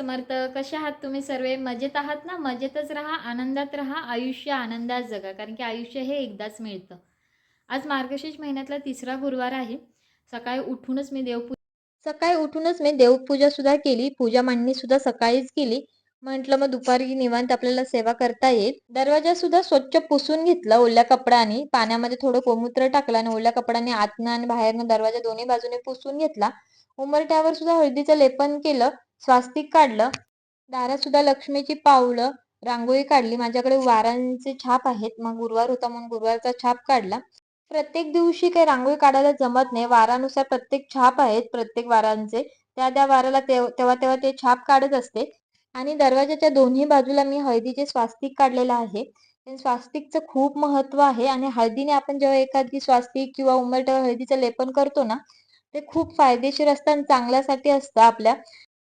समर्थ. कसे आहात तुम्ही सर्व? मजेत आहात ना? मजेतच राहा आनंदात राहा आयुष्य आनंदात जगा. कारण की आयुष्य हे एकदाच मिळतं. आज मार्गशीर्ष महिन्यातला तिसरा गुरुवार आहे. सकाळी उठूनच मी देवपूजा सकाळी उठूनच मी देवपूजा सुद्धा केली. पूजा मांडणी सुद्धा सकाळीच केली. म्हटलं मग दुपारी निवांत आपल्याला सेवा करता येईल. दरवाजा सुद्धा स्वच्छ पुसून घेतला ओल्या कपड्याने. पाण्यामध्ये थोडं गोमूत्र टाकलं आणि ओल्या कपड्याने आतनं आणि बाहेरनं दरवाजा दोन्ही बाजूने पुसून घेतला. उमरट्यावर सुद्धा हळदीचं लेपन केलं स्वास्तिक काढलं दारात सुद्धा लक्ष्मीची पावलं रांगोळी काढली. माझ्याकडे वारांचे छाप आहेत. मग गुरुवार होता म्हणून गुरुवारचा छाप काढला. प्रत्येक दिवशी काही रांगोळी काढायला जमत नाही. वारानुसार प्रत्येक छाप आहेत प्रत्येक वारांचे. त्या त्या वाराला तेव्हा तेव्हा ते छाप काढत असते. आणि दरवाजाच्या दोन्ही बाजूला मी हळदीचे स्वास्तिक काढलेलं आहे. स्वास्तिकचं खूप महत्त्व आहे. आणि हळदीने आपण जेव्हा एखादी स्वास्तिक किंवा उमरट्यावर हळदीचं लेपन करतो ना ते खूप फायदेशीर असतं आणि चांगल्यासाठी असतं आपल्या.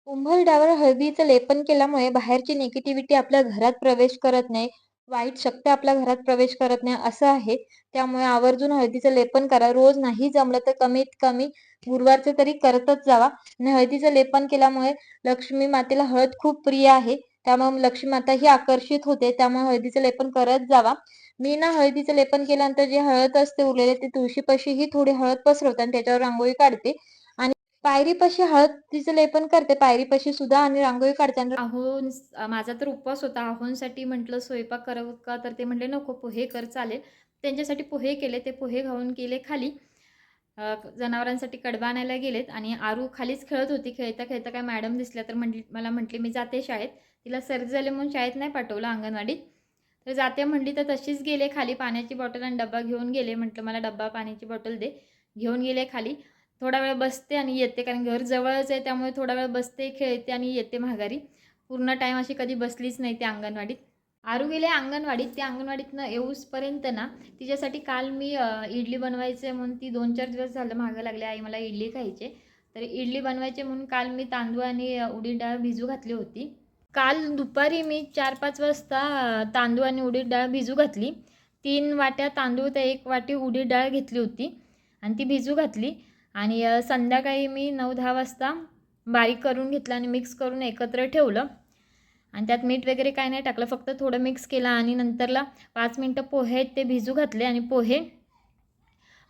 कुंभलडावर हळदीचं लेपन केल्यामुळे बाहेरची निगेटिव्हिटी आपल्या घरात प्रवेश करत नाही. वाईट शक्ती आपल्या घरात प्रवेश करत नाही असं आहे. त्यामुळे आवर्जून हळदीचं लेपन करा. रोज नाही जमलं तर कमीत कमी गुरुवारचं तरी करतच जावा. आणि हळदीचं लेपन केल्यामुळे लक्ष्मी मातेला हळद खूप प्रिय आहे. त्यामुळे लक्ष्मी माता ही आकर्षित होते. त्यामुळे हळदीचं लेपन करत जावा. मी ना हळदीचं लेपन केल्यानंतर जे हळद असते उरलेले ते तुळशीपाशी ही थोडी हळद पसरवते आणि त्याच्यावर रांगोळी काढते. आणि पायरीपाशी हळदीचं लेपन करते. पायरीपाशी सुद्धा आणि रांगोळी काढते आहोन माझा तर उपवास होता. आहोंसाठी म्हटलं स्वयंपाक करावं का? तर ते म्हटले नको पोहे कर चालेल. त्यांच्यासाठी पोहे केले. ते पोहे घाऊन गेले खाली. जनावरांसाठी कडबा आणायला गेलेत आणि आरू खालीच खेळत होती. खेळता खेळता काय मॅडम दिसल्या तर म्हटली मला म्हटली मी जाते शाळेत. तिला सर्दी झाली म्हणून शाळेत नाही पाठवलं अंगणवाडीत. तर जाते म्हणली तर तशीच गेले खाली पाण्याची बॉटल आणि डब्बा घेऊन गेले. म्हटलं मला डब्बा पाण्याची बॉटल दे घेऊन गेले खाली. थोडा वेळ बसते आणि येते कारण घर जवळच आहे त्यामुळे थोडा वेळ बसते खेळते आणि येते माघारी. पूर्ण टाईम अशी कधी बसलीच नाही ते अंगणवाडीत. आरू गेले अंगणवाडीत. त्या अंगणवाडीतनं येऊसपर्यंत ना तिच्यासाठी काल मी इडली बनवायचे म्हणून ती दोन चार दिवस झालं मागं लागले आई मला इडली खायचे तर इडली बनवायचे म्हणून काल मी तांदूळ आणि उडीद डाळ भिजू घातली होती. काल दुपारी मी चार पाच वाजता तांदूळ आणि उडीद डाळ भिजू घातली. तीन वाट्या तांदूळ तर एक वाटी उडीद डाळ घेतली होती आणि ती भिजू घातली. आणि संध्याकाळी मी नऊ दहा वाजता बारीक करून घेतलं आणि मिक्स करून एकत्र ठेवलं. आणि त्यात मीठ वगैरे काय नाही टाकलं फक्त थोडं मिक्स केलं आणि नंतरला पाच मिनटं पोहे ते भिजू घातले आणि पोहे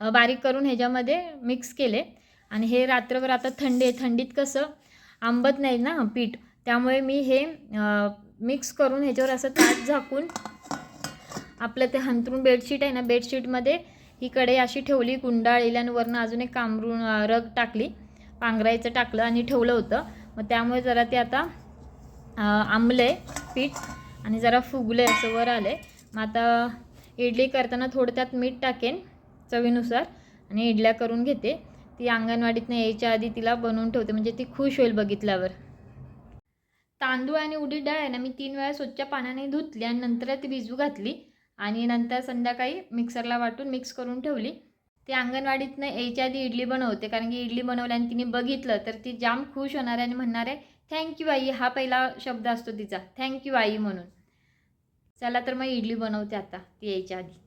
बारीक करून ह्याच्यामध्ये मिक्स केले. आणि हे रात्रभर आता थंडी आहे. थंडीत कसं आंबत नाही ना पीठ. त्यामुळे मी हे मिक्स करून ह्याच्यावर असं ताट झाकून आपलं ते हंतरून बेडशीट आहे ना बेडशीटमध्ये ही कढई अशी ठेवली गुंडाळलेली आणि वरनं अजून एक कामरून रग टाकली पांघरायचं टाकलं आणि ठेवलं होतं. मग त्यामुळे जरा ते आता आंबलं पीठ आणि जरा फुगलं आहे असं वर आलं आहे मग आता इडली करताना थोडं त्यात मीठ टाकेन चवीनुसार आणि इडल्या करून घेते. ती अंगणवाडीतनं यायच्या आधी तिला बनवून ठेवते म्हणजे ती खुश होईल बघितल्यावर. तांदूळ आणि उडीद डाळ आहे ना मी तीन वेळा स्वच्छ पाण्याने धुतली आणि नंतर ती भिजू घातली आणि नंतर संध्याकाळी मिक्सरला वाटून मिक्स करून ठेवली. ती अंगणवाडीतनं यायच्या आधी इडली बनवते कारण की इडली बनवली आणि तिने बघितलं तर ती जाम खुश होणार आहे आणि म्हणणार आहे थँक्यू आई हा पहिला शब्द असतो तिचा थँक्यू आई म्हणून. चला तर मग इडली बनवते आता ती यायच्या आधी.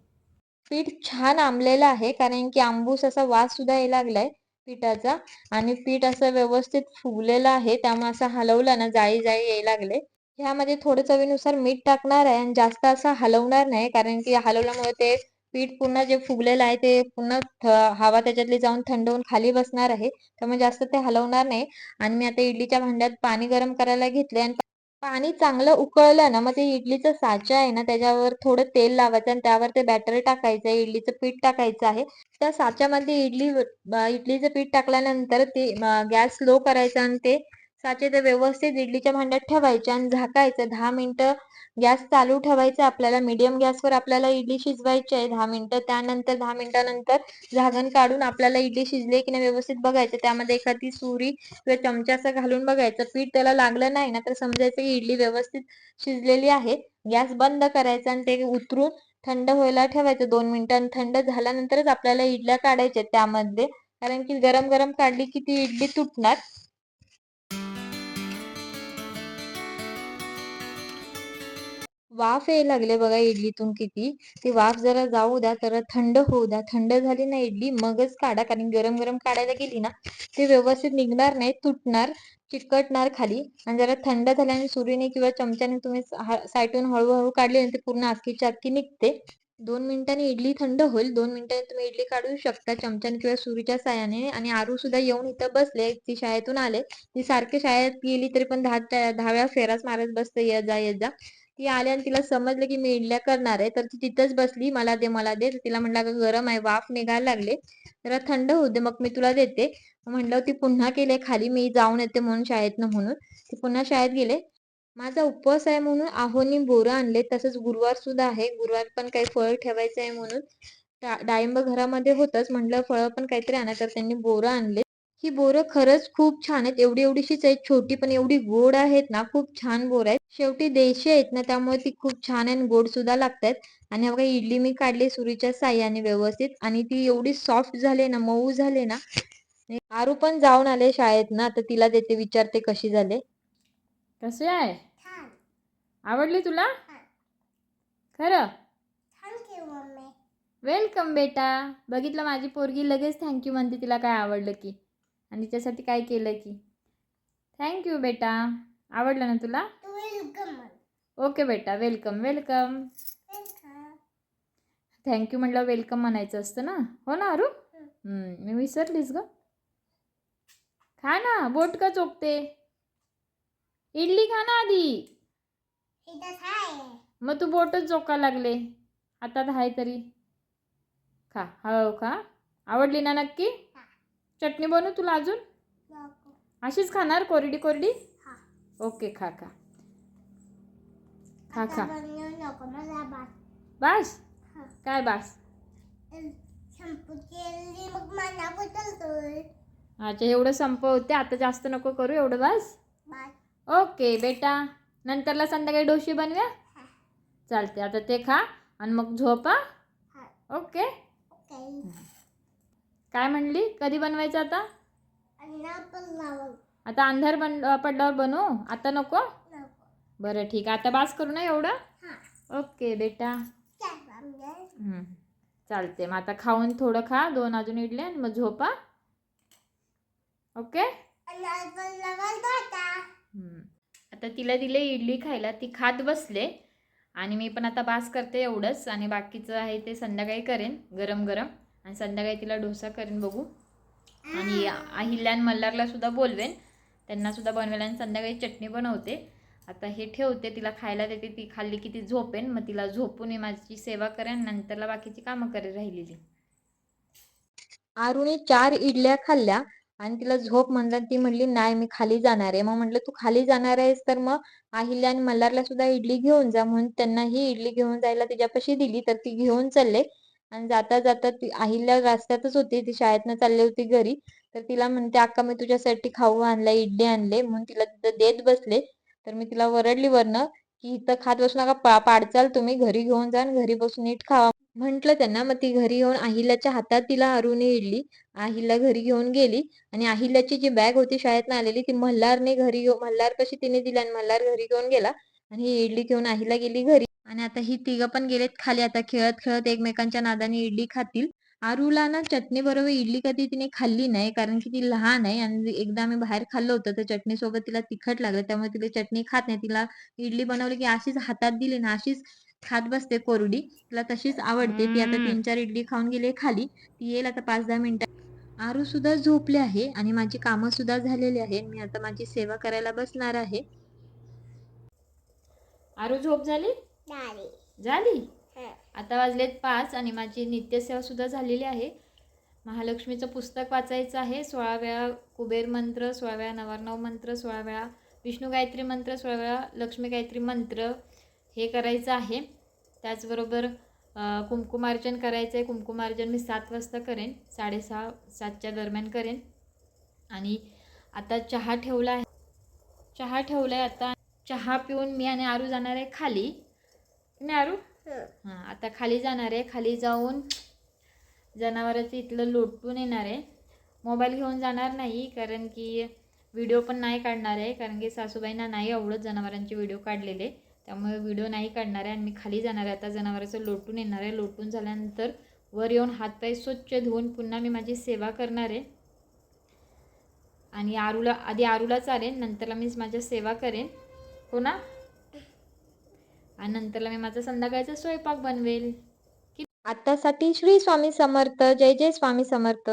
पीठ छान आंबलेलं आहे कारण की आंबूस असा वास सुद्धा यायला लागलाय. पिठाचा आणि पीठ असं व्यवस्थित फुगलेलं आहे त्यामुळे असं हलवलं ना जाळी जाळी यायला लागले. ह्यामध्ये थोडं चवीनुसार मीठ टाकणार आहे आणि जास्त असं हलवणार नाही कारण की हलवल्यामुळे ते पीठ पुन्हा जे फुगलेलं आहे ते पुन्हा हवा त्याच्यातली जाऊन थंड होऊन खाली बसणार आहे. त्यामुळे जास्त ते हलवणार नाही. आणि मी आता इडलीच्या भांड्यात पाणी गरम करायला घेतले आणि पाणी चांगलं उकळलं ना मग ते इडलीचं साचा आहे ना त्याच्यावर थोडं तेल लावायचं आणि त्यावर ते बॅटर टाकायचं इडलीचं पीठ टाकायचं आहे. त्या साच्यामध्ये इडली इडलीचं पीठ टाकल्यानंतर ते गॅस स्लो करायचा आणि ते साचे ते व्यवस्थित इडलीच्या भांड्यात ठेवायचे आणि झाकायचं. दहा मिनिटं गॅस चालू ठेवायचा. आपल्याला मिडियम गॅसवर आपल्याला इडली शिजवायची आहे. दहा मिनिटं त्यानंतर दहा मिनिटानंतर झागण काढून आपल्याला इडली शिजली की नाही व्यवस्थित बघायचं. त्यामध्ये एखादी सुरी किंवा चमचा असं घालून बघायचं. पीठ त्याला लागलं नाही ना तर समजायचं की इडली व्यवस्थित शिजलेली आहे. गॅस बंद करायचा आणि ते उतरून थंड व्हायला ठेवायचं दोन मिनिटांनी थंड झाल्यानंतरच आपल्याला इडल्या काढायच्या त्यामध्ये. कारण की गरम गरम काढली की ती इडली तुटणार. वाफ यायला लागले बघा इडलीतून किती. ती वाफ जरा जाऊ द्या तर थंड होऊ द्या. थंड झाली ना इडली मगच काढा. कारण गरम गरम काढायला गेली ना ते व्यवस्थित निघणार नाही तुटणार चिकटणार खाली. आणि जरा थंड झाल्याने सुरीने किंवा चमच्याने तुम्ही साईटून हळूहळू काढली ते पूर्ण अख्खीच्या आखी निघते. दोन मिनिटांनी इडली थंड होईल. दोन मिनिटांनी तुम्ही इडली काढू शकता चमच्याने किंवा सुरीच्या सायाने. आणि आरू सुद्धा येऊन इथं बसले. ती शाळेतून आले. ती सारखी शाळेत गेली तरी पण दहा दहाव्या फेराच मारत बसते. ये जा ये जा. ती आली आणि तिला समजलं की मी इडल्या करणार आहे तर ती तिथंच बसली मला दे मला दे. तर तिला म्हणलं अगं गरम आहे वाफ निघायला लागले. जरा थंड होऊ दे मग मी तुला देते. म्हणलं ती पुन्हा केले खाली मी जाऊन येते म्हणून शाळेतनं म्हणून. ती पुन्हा शाळेत गेले. माझा उपवास आहे म्हणून आहोनी बोरं आणले तसंच गुरुवार सुद्धा आहे. गुरुवार पण काही फळ ठेवायचं आहे म्हणून. डाळिंब घरामध्ये होतच. म्हटलं फळं पण काहीतरी आणा तर त्यांनी बोरं आणले. ही बोरं खरंच खूप छान आहेत. एवढी एवढीशीच आहेत छोटी पण एवढी गोड आहेत ना खूप छान बोर आहेत. शेवटी देशी आहेत ना त्यामुळे ती खूप छान आणि गोड सुद्धा लागतात. आणि बघा इडली मी काढली सुरीच्या साह्याने व्यवस्थित आणि ती एवढी सॉफ्ट झाली ना मऊ झाले ना. आरू पण जाऊन आले शाळेत ना तर तिला देते विचारते कशी झाले कसे आहे? आवडली तुला? खरं? वेलकम बेटा. बघितलं माझी पोरगी लगेच थँक्यू म्हणते तिला काय आवडलं की. आणि तिच्यासाठी काय केलं की? थँक्यू बेटा. आवडलं ना तुला? ओके बेटा. वेलकम वेलकम थँक्यू म्हटलं वेलकम म्हणायचं असतं ना? हो ना अरू? मी विसरलीस ग. खा ना बोट का चोपते इडली खा ना आधी. मग तू बोटच चोका लागले. हातात आहे तरी. खा. हळू खा. आवडली ना नक्की? चटणी बनवू तुला अजून? अशीच खाणार? कोरडी कोरडी? ओके खा खा. खा खा. बास. काय बास? अच्छा एवढं संपवते आता जास्त नको करू एवढं बस? ओके बेटा. नंतरला संध्याकाळी डोशी बनव्या? चालते आता ते खा आणि मग झोपा ओके. काय म्हणली? कधी बनवायचं आता? आता अंधार बन पडल्यावर बनवू? आता नको? बरं ठीक आहे. आता बास करू ना एवढं? ओके बेटा. चालते मग आता खाऊन थोडं खा. दोन अजून इडले आणि मग झोपा ओके. आता तिला दिले इडली खायला. ती खात बसले. आणि मी पण आता बास करते एवढंच. आणि बाकीचं आहे ते संध्याकाळी करेन. गरम गरम आणि संध्याकाळी तिला डोसा करेन बघू. आणि अहिल्या आणि मल्हारला सुद्धा बोलवेन. त्यांना सुद्धा बनवेल आणि संध्याकाळी चटणी बनवते आता हे ठेवते तिला खायला देते. ती खाल्ली की ती झोपेन. मग तिला झोपून मी माझी सेवा करेन नंतरला बाकीची कामं करेल राहिलेली. आरूने चार इडल्या खाल्ल्या आणि तिला झोप म्हणलं ती म्हणली नाही मी खाली जाणार आहे. मग म्हटलं तू खाली जाणार आहेस तर मग आहिल्या आणि मल्हारला सुद्धा इडली घेऊन जा. म्हणून त्यांना ही इडली घेऊन जायला तिच्यापाशी दिली तर ती घेऊन चालले. आणि जाता जाता ती अहिल्या रस्त्यातच होती ती शाळेतनं चालली होती घरी. तर तिला म्हणते अक्का मी तुझ्यासाठी खाऊ आणला इडली आणले म्हणून तिला तिथं देत बसले. तर मी तिला वरडली वरनं की इथं खात बसू नका पा पाडचाल तुम्ही घरी घेऊन जा आणि घरी बसून नीट खावा. म्हटलं त्यांना मग ती घरी येऊन अहिल्याच्या हातात तिला अरुणी इडली. अहिल्या घरी घेऊन गेली आणि अहिल्याची जी बॅग होती शाळेतनं आलेली ती मल्हारने घरी घेऊन मल्हार कशी तिने दिली आणि मल्हार घरी घेऊन गेला. आणि ही इडली घेऊन अहिला गेली घरी. आणि आता ही तिघं पण गेलेत खाली. आता खेळत खेळत एकमेकांच्या नादाने इडली खातील. आरूला ना चटणी बरोबर इडली कधी तिने खाल्ली नाही कारण की ती लहान आहे आणि एकदा आम्ही बाहेर खाल्लं होतं तर चटणी सोबत तिला तिखट लागलं त्यामुळे तिला चटणी खात नाही. तिला इडली बनवली की अशीच हातात दिली ना अशीच खात बसते कोरडी. तिला तशीच आवडते. ती आता तीन चार इडली खाऊन गेली खाली. ती येईल आता पाच दहा मिनिटात आरू सुद्धा झोपले आहे आणि माझी कामं सुद्धा झालेली आहे मी आता माझी सेवा करायला बसणार आहे. आरू झोप झाली? झाली. आता वाजलेत पाच आणि माझी नित्यसेवा सुद्धा झालेली आहे. महालक्ष्मीचं पुस्तक वाचायचं आहे. सोळा वेळा कुबेर मंत्र सोळा वेळा नवारनव मंत्र सोळा वेळा विष्णू गायत्री मंत्र सोळा वेळा लक्ष्मी गायत्री मंत्र हे करायचं आहे. त्याचबरोबर अ, कुंकुमार्चन करायचं आहे कुंकुमार्चन मी सात वाजता करेन. साडेसहा सातच्या दरम्यान करेन. आणि आता चहा ठेवला आहे. चहा ठेवला आहे आता. चहा पिऊन मी आणि आरू जाणार आहे खाली. नाही आरू? हां. आता खाली जाणार आहे. खाली जाऊन जनावरांचं इथलं लोटून येणार आहे. मोबाईल घेऊन जाणार नाही कारण की व्हिडिओ पण नाही काढणार आहे. कारण की सासूबाईंना नाही आवडत जनावरांचे व्हिडिओ काढलेले. त्यामुळे व्हिडिओ नाही काढणार आहे आणि मी खाली जाणार आहे. आता जनावराचं लोटून येणार आहे. लोटून झाल्यानंतर वर येऊन हातपाय स्वच्छ धुवून पुन्हा मी माझी सेवा करणार आहे. आणि आरूला आधी आरूला चालेल. नंतरला मी माझ्या सेवा करेन. हो ना? आणि नंतरला मी माझा संध्याकाळचा स्वयंपाक बनवेल. आतासाठी श्री स्वामी समर्थ जय जय स्वामी समर्थ.